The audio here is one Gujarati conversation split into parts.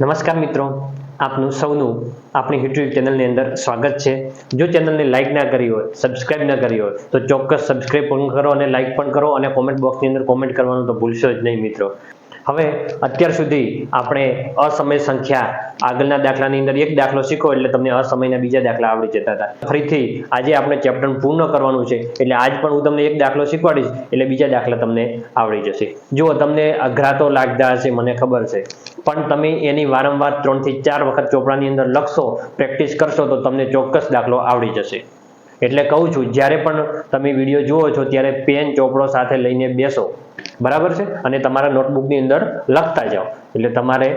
નમસ્કાર મિત્રો, આપનું સૌનું આપણી યુટ્યુબ ચેનલની અંદર સ્વાગત છે. જો ચેનલને લાઇક ના કરી હોય સબસ્ક્રાઇબ ના કરી હોય, તો ચોક્કસ સબસ્ક્રાઇબ પણ કરો અને લાઇક પણ કરો અને કોમેન્ટ બોક્સની અંદર કોમેન્ટ કરવાનું તો ભૂલશો જ નહીં મિત્રો. હવે અત્યાર સુધી આપણે અસમય સંખ્યા આગળના દાખલાની અંદર એક દાખલો શીખો એટલે તમને અસમયના બીજા દાખલા આવડી જતા હતા. ફરીથી આજે આપણે ચેપ્ટર પૂર્ણ કરવાનું છે એટલે આજ પણ હું તમને એક દાખલો શીખવાડીશ એટલે બીજા દાખલા તમને આવડી જશે. જુઓ, તમને અઘરા તો લાગતા હશે, મને ખબર છે. પણ તમે એની વારંવાર ત્રણથી ચાર વખત ચોપડાની અંદર લખશો, પ્રેક્ટિસ કરશો તો તમને ચોક્કસ દાખલો આવડી જશે. એટલે કહું છું, જ્યારે પણ તમે વીડિયો જુઓ છો, ત્યારે પેન ચોપડો સાથે લઈને બેસો. બરાબર છે? અને તમારા નોટબુકની અંદર લખતા જાઓ. એટલે તમારે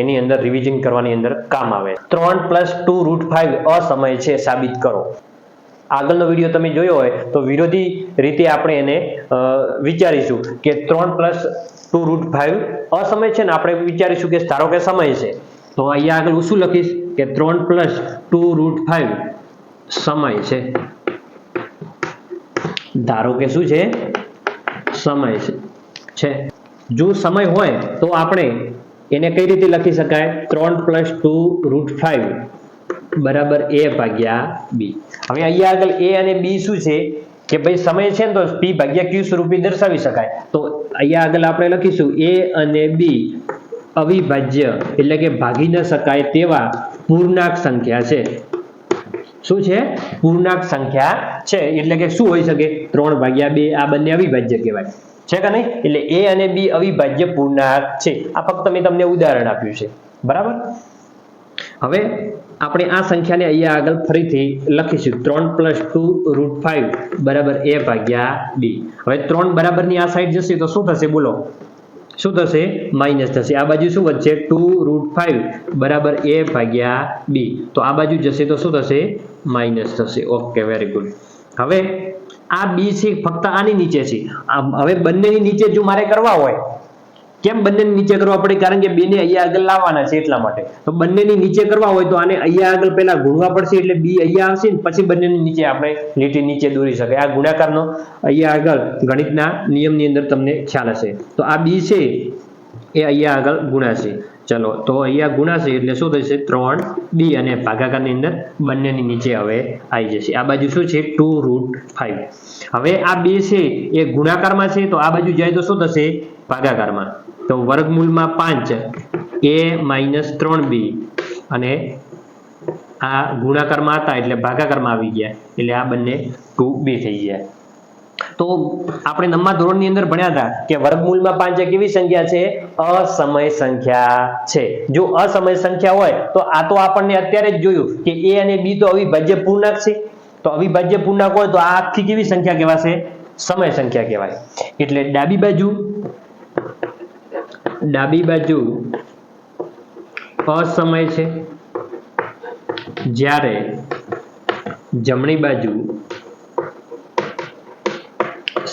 એની અંદર રિવિઝન કરવાની અંદર કામ આવે. ત્રણ પ્લસ ટુ રૂટ ફાઈવ અસમય છે, સાબિત કરો. આગળનો વીડિયો તમે જોયો હોય, તો વિરોધી રીતે આપણે એને વિચારીશું કે ત્રણ પ્લસ ટુ રૂટ ફાઈવ અસમય છે ને આપણે વિચારીશું કે ધારો કે સમય છે. તો અહીંયા આગળ હું શું લખીશ? કે ત્રણ પ્લસ ટુ રૂટ ફાઈવ સમય છે. ધારો કે શું છે? સમય છે. જો સમય હોય તો આપણે એને કઈ રીતે લખી શકાય? ત્રણ પ્લસ ટુ રૂટ ફાઈવ બરાબર એ ભાગ્યા બી હવે અહીંયા આગળ એ અને બી શું છે? કે ભાઈ સમય છે ને તો પી ભાગ્યા ક્યુ સ્વરૂપે દર્શાવી શકાય. તો અહીંયા આગળ આપણે લખીશું એ અને બી અવિભાજ્ય એટલે કે ભાગી ન શકાય તેવા પૂર્ણાંક સંખ્યા છે. શું છે? પૂર્ણાંક સંખ્યા છે. એટલે કે શું હોઈ શકે? ત્રણ ભાગ્યા બે, આ બંને અવિભાજ્ય કહેવાય. છે કે નહીં? એટલે એ અને બી અવિભાજ્ય પૂર્ણાંક છે. આ ફક્ત મેં તમને ઉદાહરણ આપ્યું છે. બરાબર? હવે આપણે આ સંખ્યાને અહીંયા આગળ ફરીથી લખીશું. ત્રણ પ્લસ ટુ રૂટ ફાઈવ બરાબર એ ભાગ્યા બી. હવે ત્રણ બરાબરની આ સાઈડ જશે તો શું થશે? બોલો. શું થશે? માઇનસ થશે. આ બાજુ શું વધશે? ટુ રૂટ ફાઈવ બરાબર એ ભાગ્યા બી. તો આ બાજુ જશે તો શું થશે? માઇનસ થશે. ઓકે વેરી ગુડ હવે આ બી છે, ફક્ત આની નીચે છે. હવે બંનેની નીચે જો મારે કરવા હોય, કેમ બંનેની નીચે કરવા પડે? કારણ કે બેને અહીંયા આગળ લાવવાના છે એટલા માટે. તો બંનેની નીચે કરવા હોય તો આને અહીંયા આગળ પહેલા ગુણવા પડશે એટલે બી અહીંયા આવશે ને પછી બંનેની નીચે આપણે લીટી નીચે દોરી શકાય આ ગુણાકારનો અહીંયા આગળ ગણિતના નિયમની અંદર તમને ખ્યાલ હશે. તો આ બી છે એ અહીંયા આગળ ગુણાશે ચલો, તો અહીંયા ગુણાશે એટલે શું થશે? ત્રણ બી અને ભાગાકારની અંદર બંનેની નીચે હવે આવી જશે. આ બાજુ શું છે? ટુ રૂટ ફાઈવ હવે આ બે છે, એ ગુણાકારમાં છે, તો આ બાજુ જાય તો શું થશે? ભાગાકારમાં. તો વર્ગમૂળમાં પાંચ એ માઇનસ ત્રણ બી અને આ ગુણાકારમાં હતા એટલે ભાગાકારમાં આવી ગયા. એટલે આ બંને ટુ બી થઈ ગયા. તો આપણે નવમા ધોરણની અંદર ભણ્યા હતા કે વર્ગમૂળમાં પાંચ કેવી સંખ્યા છે? અસમય સંખ્યા છે. જો અસમય સંખ્યા હોય, તો આ તો આપણને અત્યારે જ જોયું કે એ અને બી તો અવિભાજ્ય પૂર્ણાંક છે. તો અવિભાજ્ય પૂર્ણાંક હોય તો આ આખી કેવી સંખ્યા કહેવાશે? સમય સંખ્યા કહેવાય. એટલે ડાબી બાજુ ડાબી બાજુ અસમય છે. જ્યારે જમણી બાજુ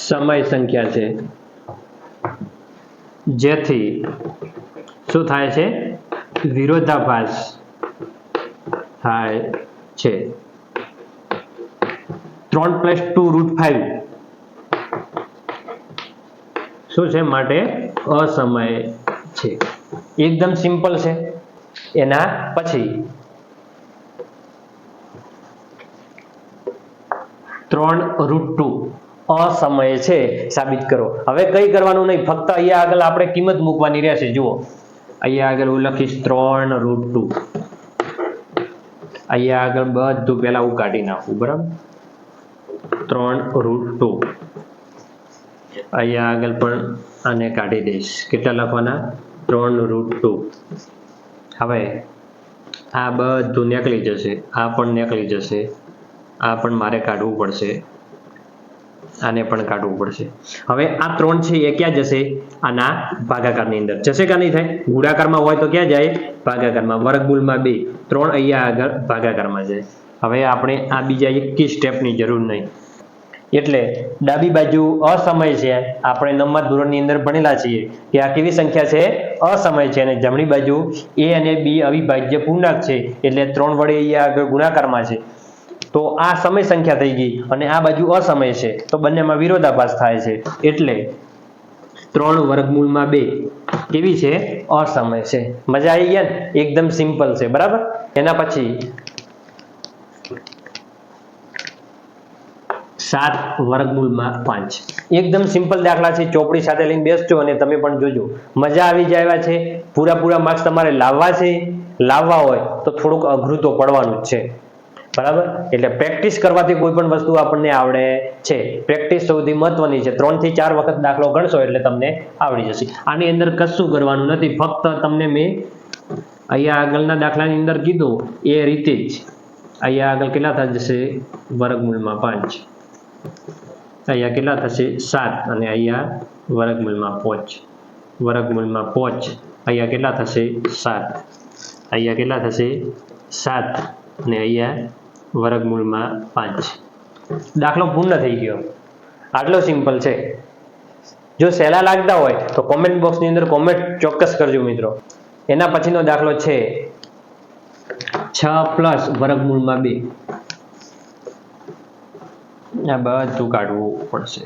સમય સંખ્યા છે. જેથી શું થાય છે? વિરોધાભાસ થાય છે. ત્રણ પ્લસ ટુ રૂટ ફાઈવ શું છે? માટે અસમય છે. એકદમ સિમ્પલ છે. એના પછી ત્રણ રૂટ ટુ અસમય છે સાબિત કરો. હવે કઈ કરવાનું નહીં. ફક્ત અહીંયા આગળ આપણે કિંમત મૂકવાની રહેશે. જુઓ. અહીંયા આગળ હું લખીશ ત્રણ રૂટ ટુ અહીંયા આગળ બધું પહેલા હું કાઢી નાખું, બરાબર? ત્રણ રૂટ ટુ અહીંયા આગળ પણ આને કાઢી દઈશ. કેટલા લખવાના? ત્રણ રૂટ ટુ હવે આ બધું નીકળી જશે. આ પણ નીકળી જશે. આ પણ મારે કાઢવું પડશે. આને પણ કાઢવું પડશે. હવે આ ત્રણ છે એ ક્યાં જશે? આના ભાગાકારની અંદર. જશે કે નહીં થાય? ગુણાકારમાં હોય તો ક્યાં જાય? ભાગાકારમાં. વર્ગમૂળમાં બે. ત્રણ અહીંયા આગળ ભાગાકારમાં જાય. હવે આપણે આ બીજા એકી સ્ટેપની જરૂર નહીં. એટલે ડાબી બાજુ અસમય છે. આપણે નવમા ધોરણની અંદર ભણેલા છીએ કે આ કેવી સંખ્યા છે? અસમય છે. અને જમણી બાજુ એ અને બી અવિભાજ્ય પૂર્ણાંક છે. એટલે ત્રણ વડે અહીંયા આગળ ગુણાકારમાં છે. તો આ સમય સંખ્યા થઈ ગઈ અને આ બાજુ અસમય છે. તો બંનેમાં વિરોધાભાસ થાય છે. એટલે ત્રણ વર્ગમૂળમાં બે. કેવી છે? અસમય છે. મજા આવી ગયા ને? એકદમ સિમ્પલ છે. બરાબર? એના પછી સાત વર્ગમૂળમાં પાંચ. એકદમ સિમ્પલ દાખલા છે. ચોપડી સાથે લઈને બેસજો અને તમે પણ જોજો. મજા આવી જાય છે. પૂરા પૂરા માર્ક્સ તમારે લાવવા છે. લાવવા હોય તો થોડુંક અઘરું તો પડવાનું જ છે. બરાબર? એટલે પ્રેક્ટિસ કરવાથી કોઈ પણ વસ્તુ આપણને આવડે છે. પ્રેક્ટિસ સૌથી મહત્વની છે. ત્રણથી ચાર વખત દાખલો ગણશો એટલે તમને આવડી જશે. આની અંદર કશું કરવાનું નથી. ફક્ત તમને મેં અહીંયા આગળના દાખલાની અંદર કીધું, એ રીતે જ. અહીંયા આગળ કેટલા થઈ જશે? વર્ગમૂળમાં પાંચ. અહીંયા કેટલા થશે? સાત. અને અહીંયા વર્ગમૂળમાં પોચ. વર્ગમૂળમાં પોચ. અહીંયા કેટલા થશે? સાત. અહીંયા કેટલા થશે? સાત. અને અહીંયા વર્ગમૂળમાં પાંચ. દાખલો પૂર્ણ થઈ ગયો. આટલો સિમ્પલ છે. જો સહેલા લાગતા હોય તો કોમેન્ટ બોક્સની અંદર કોમેન્ટ ચોક્કસ કરજો મિત્રો. એના પછીનો દાખલો છે છ પ્લસ વર્ગમૂળમાં બે. આ બધું કાઢવું પડશે.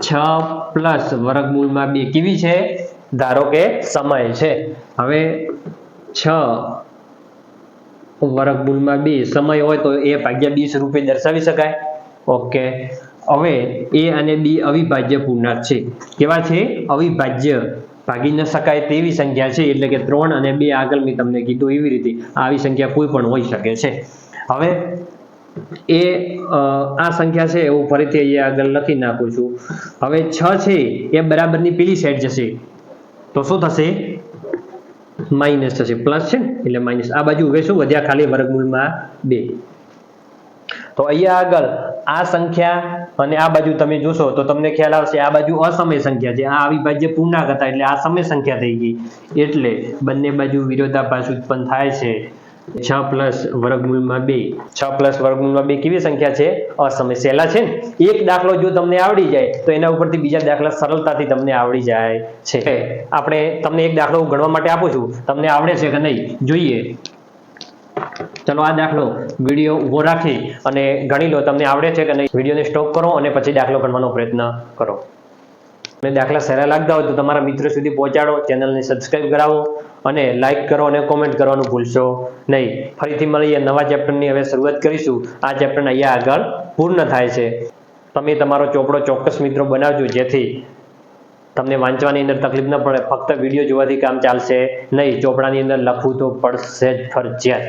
છ પ્લસ વર્ગમૂળમાં બે કેવી છે? ધારો કે સમય છે. હવે છ વર્ગમૂળમાં બે, સમય હોય તો એ ભાગ્યા બી સ્વરૂપે દર્શાવી શકાય. ઓકે. હવે એ અને બી અવિભાજ્ય પૂર્ણાંક છે. કેવા છે? અવિભાજ્ય ભાગી ન શકાય તેવી સંખ્યા છે, એટલે કે ત્રણ અને બે આગળ મેં તમને કીધું એવી રીતે આવી સંખ્યા કોઈ પણ હોઈ શકે છે. હવે એ આ સંખ્યા છે હું ફરીથી અહીંયા આગળ લખી નાખું છું. હવે છ છે, એ બરાબરની પેલી સાઈડ જશે. તો શું થશે? માઇનસ થશે, પ્લસ છે એટલે માઇનસ આ બાજુ હવે વધ્યા ખાલી વર્ગમૂળમાં બે. તો અહીંયા આગળ આ સંખ્યા અને આ બાજુ તમે જોશો તો તમને ખ્યાલ આવશે, આ બાજુ અસમય સંખ્યા છે. આ અવિભાજ્ય પૂર્ણાંક હતા, એટલે આ સમય સંખ્યા થઈ ગઈ. એટલે બંને બાજુ વિરોધાભાસ ઉત્પન્ન થાય છે. છ પ્લસ વર્ગમૂળમાં બે. છ પ્લસ વર્ગમૂળમાં બે કેવી સંખ્યા છે? અસમય સહેલા છે ને? એક દાખલો જો તમને આવડી જાય તો એના ઉપરથી બીજા દાખલા સરળતાથી તમને આવડી જાય છે. આપણે તમને એક દાખલો ગણવા માટે આપું છું. તમને આવડે છે કે નહીં? જોઈએ. ચલો આ દાખલો વીડિયો ઊભો રાખી અને ગણી લો તમને આવડે છે કે નહીં. વિડીયોને સ્ટોપ કરો અને પછી દાખલો ગણવાનો પ્રયત્ન કરો. અને દાખલા સારા લાગતા હોય તો તમારા મિત્રો સુધી પહોંચાડો. ચેનલને સબસ્ક્રાઈબ કરાવો. અને લાઈક કરો અને કોમેન્ટ કરવાનું ભૂલશો નહીં. ફરીથી મળીએ નવા ચેપ્ટરની હવે શરૂઆત કરીશું. આ ચેપ્ટર અહીંયા આગળ પૂર્ણ થાય છે. તમે તમારો ચોપડો ચોક્કસ મિત્રો બનાવજો, જેથી તમને વાંચવાની અંદર તકલીફ ન પડે. ફક્ત વીડિયો જોવાથી કામ ચાલશે નહીં. ચોપડાની અંદર લખવું તો પડશે જ ફરજિયાત.